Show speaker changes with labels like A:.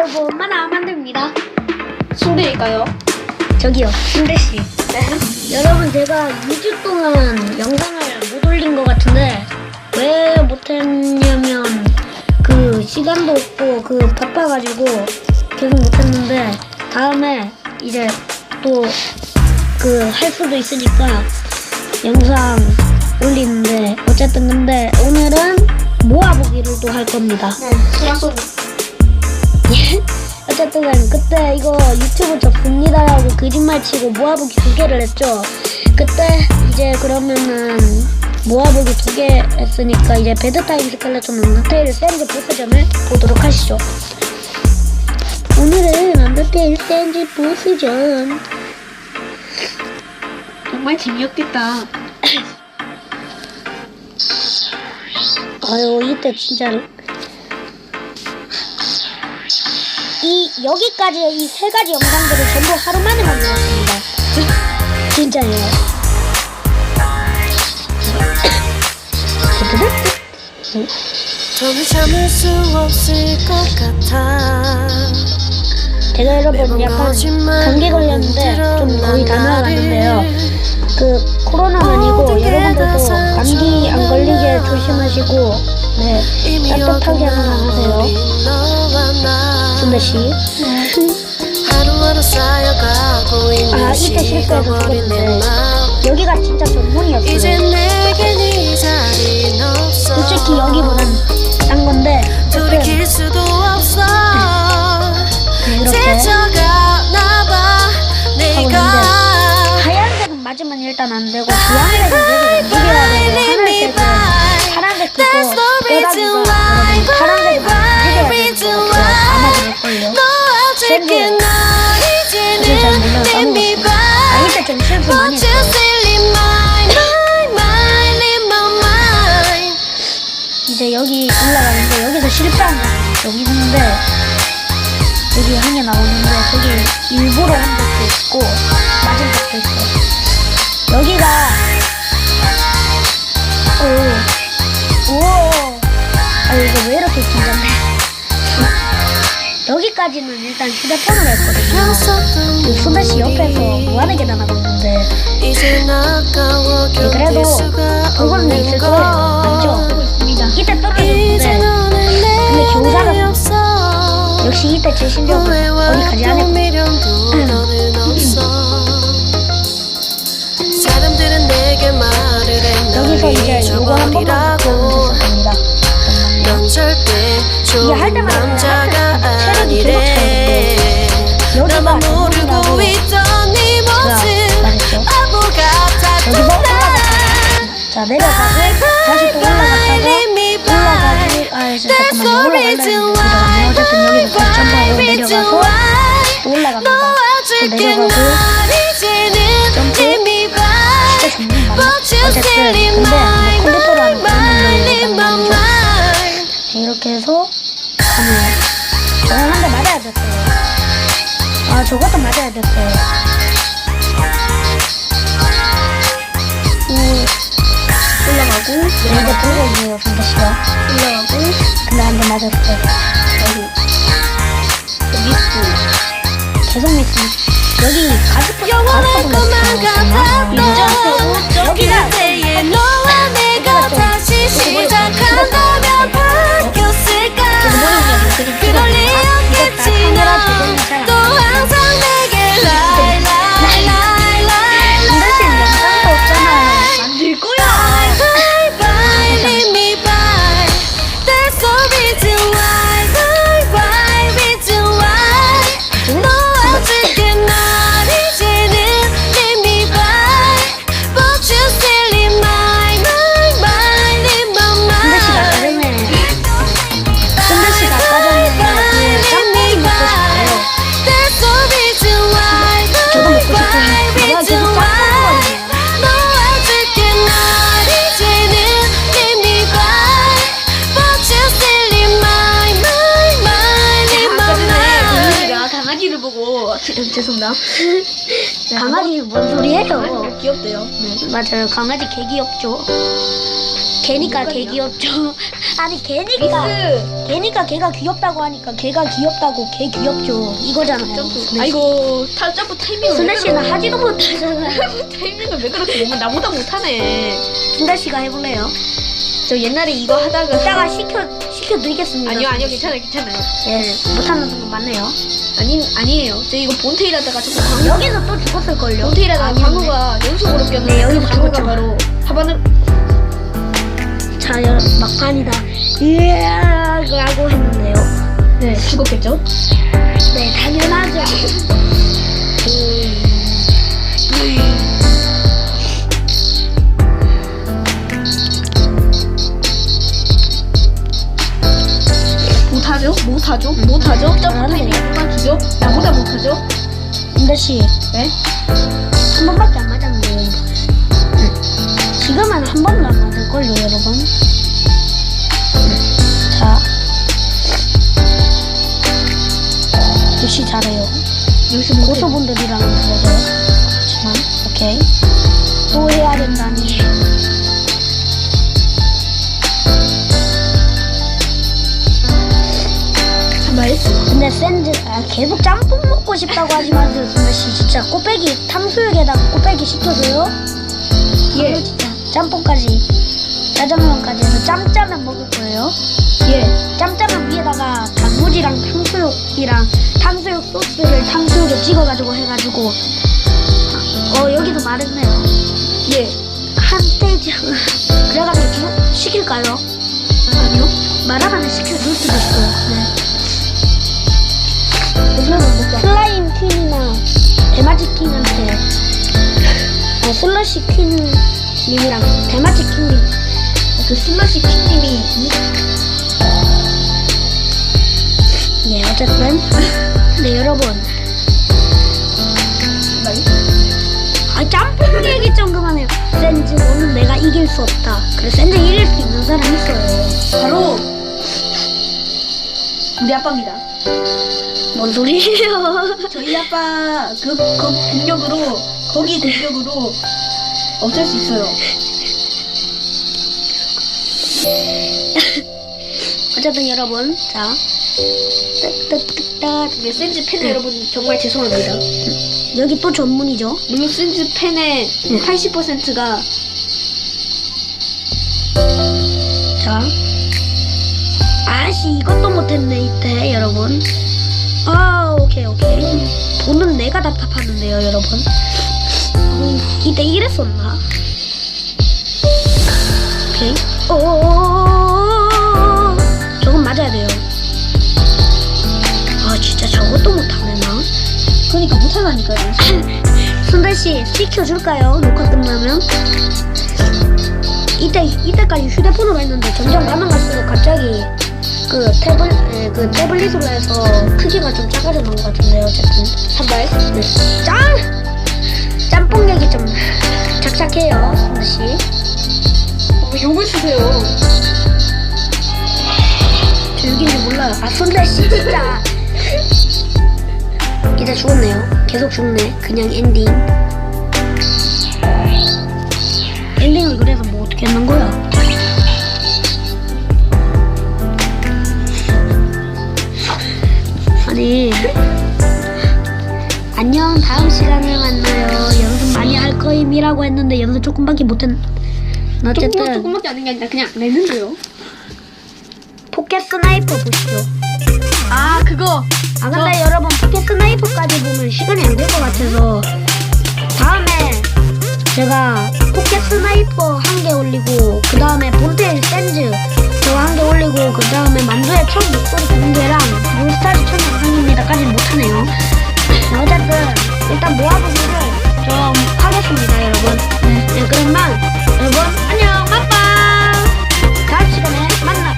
A: 여러분 안 만듭니다.
B: 침대일까요?
A: 저기요, 신대씨.
B: 네.
A: 여러분 제가 2주 동안 영상을 못 올린 것 같은데 왜 못했냐면 그 시간도 없고 그 바빠가지고 계속 못했는데 다음에 이제 또 그 할 수도 있으니까 영상 올리는데 어쨌든 근데 오늘은 모아보기를 또 할 겁니다.
B: 네. 소라소.
A: 어쨌든 그때 이거 유튜브 접습니다라고 거짓말 치고 모아보기 두 개를 했죠. 그때 이제 그러면은 모아보기 두 개 했으니까 이제 배드타임 스켈레톤 언더테일 샌즈 보스전을 보도록 하시죠. 오늘은 언더테일 샌즈 보스전
B: 정말 재미없겠다.
A: 아유 이때 진짜 이 여기까지 이세 가지 영상들을 전부 하루 만에 만들었습니다. 진짜예요.
C: 잠을 참을 수 없을 것 같아
A: 제가 여러분 약간 감기 걸렸는데 좀 거의 다 나아갔는데요. 그 코로나는 아니고 여러분들도 감기 안 걸리게 조심하시고 네 따뜻하게 항상 하세요. 준배 씨.
C: 하루하루 쌓여가고 있는
A: 아, 이때 죽었는데.
C: 마음
A: 여기가 진짜 전문이었어요. 솔직히 여기보단 딴 건데
C: 돌이킬 수도 없어 지쳐가나봐 내가
A: 하얀색은 맞으면 일단 안 되고 주황 여기 한개 나오는데 저기 일부러 한 적도 있고 맞은 적도 있어요. 여기가 오, 오, 아 이거 왜 이렇게 긴장돼? 여기까지는 일단 휴대폰으로 했거든요. 그 수배 씨 옆에서 무한의 계단하고 있는데 그래도 그거는 있을 거예요. 맞죠? 이때 떨어 역시 이때 제 실력은 어디까지
C: 안또
A: 했고
C: 미련도 너는 없어 사람들은 내게 말을 해
A: 여기서
C: 널
A: 이제 요거 한 번만
C: 절대
A: 이게 할 때마다 그냥 체력이 여기가
C: 모르고 있던 네 모습. 바보 같았던
A: 저기 뭐?
C: 나
A: 올라갔다가 자 내려가고 다시 또 올라갔다가 올라가고 아 이제 잠깐만 올라갈라 했는데 내려가고 점프 진짜 정말 많아. 어쨌든 근데 그런 운동이 아니죠. 이렇게 해서 가네요. 저건 한대 맞아야 됐어요. 아 저것도 맞아야 됐어요. 오, 올라가고 있네요 선배 씨가 올라가고 근데 한 대 맞았어요. 여기 미스 계속 미스 여기 가스프 가스프
C: 것만
A: 있거든
B: 강아지를 보고 죄송합니다.
A: 강아지 뭔 소리예요?
B: 귀엽대요. 네.
A: 맞아요. 강아지 개 귀엽죠. 걔니까 개 귀엽죠. 아니 걔니까
B: 미스
A: 걔니까 걔가 귀엽다고 하니까 걔가 귀엽다고 걔 귀엽죠. 이거잖아요.
B: 점프
A: 네.
B: 아이고 타 점프 타이밍을
A: 순대
B: 왜
A: 씨는 하지도 못하잖아요.
B: 타이밍을 왜 그렇게 보면 나보다 못하네
A: 순대 씨가 해볼래요?
B: 저 옛날에 이거 하다가
A: 이따가 시켜 시켜 드리겠습니다.
B: 아니요 아니요 괜찮아요 괜찮아요
A: 예, 못하는 분 많네요.
B: 아니 아니에요 저 이거 본테일 하다가 자꾸 광고
A: 여기서 또 죽었을 걸요.
B: 본테일 하다가
A: 아니었네.
B: 광고가 연속으로 꼈는데
A: 네, 여기서
B: 그 광고가
A: 죽었죠.
B: 바로 하바는
A: 자, 여, 막판이다. 이야라고 했는데요.
B: 네 죽었겠죠?
A: 네, 당연하죠.
B: 못하
A: 근데 씨,
B: 네?
A: 한 번밖에 안 맞았는데요, 이번에. 지금은 한 번도 안 맞을걸요, 여러분. 자. 역시 잘해요.
B: 못
A: 고소분들이랑은 다르죠. 그렇지만, 오케이. 또 해야 된다니. 근데 샌드, 아, 계속 짬뽕 먹고 싶다고 하지 마세요, 순대 씨. 진짜 꼬빼기, 탕수육에다가 꼬빼기 시켜줘요?
B: 예.
A: 아, 진짜. 짬뽕까지. 짜장면까지 해서 짬짜면 먹을 거예요.
B: 예.
A: 짬짜면 위에다가 단무지랑 탕수육이랑 탕수육 소스를 탕수육에 찍어가지고 해가지고 어 여기도 말했네요
B: 예.
A: 한 스테이지 그래가지고 주, 시킬까요?
B: 아니요.
A: 말하면 시켜줄 수도 있어요 네. 슬라임 퀸이나 대마지 퀸한테 아 슬러시 퀸님이랑 대마지 퀸님
B: 그 슬러시 킹님이
A: 네 어쨌든 네 여러분? 아 짬뽕 얘기 좀 그만해요. 센즈 너는 내가 이길 수 없다. 그래 센즈 이길 수 있는 사람 있어요.
B: 바로 우리 아빠입니다.
A: 뭔 소리예요?
B: 저희 아빠 그, 그 공격으로 거기 공격으로 어쩔 수 있어요.
A: 어쨌든 여러분 자 따따따따
B: 센즈 팬 여러분 정말 죄송합니다.
A: 여기 또 전문이죠.
B: 물론 센즈 팬의 80%가
A: 자 아씨 이것도 못했네 이때 여러분. 아 오케이 오케이 돈은 내가 답답하는데요 여러분. 어, 이때 이랬었나? 오케이. 오 저건 맞아야 돼요. 아 진짜 저것도 못하네 나.
B: 그러니까 못하다니까요.
A: 순대 씨 시켜줄까요? 녹화 끝나면? 이때 이때까지 휴대폰으로 했는데 점점 가면 갈수록 갑자기 그 태블 에, 그 태블릿으로 해서 크기가 좀 작아지는 것 같은데요. 어쨌든
B: 한발
A: 네. 짱 짬뽕 얘기 좀 착착해요, 순대 씨.
B: 왜 욕을 쓰세요?
A: 저 여긴지 몰라요. 아 순대 씨 진짜. 이제 죽었네요. 계속 죽네. 그냥 엔딩. 조금밖에 못했 어쨌든
B: 조금 조금밖에 안한게 아니라 그냥 냈는데요.
A: 포켓 스나이퍼 보시죠
B: 아 그거.
A: 아 근데 여러분 포켓 스나이퍼까지 보면 시간이 안 될 것 같아서 다음에 제가 포켓 스나이퍼 한 개 올리고 그 다음에 본테일 센즈 저거 한 개 올리고 그 다음에 만두의 첫 목소리 공개랑 몬스타즈 첫 영상입니다까지는 못하네요. 어쨌든 일단 모아보기를 좀 하겠습니다 여러분. 네, 그러면 여러분 안녕 빠빠. 다음 시간에 만나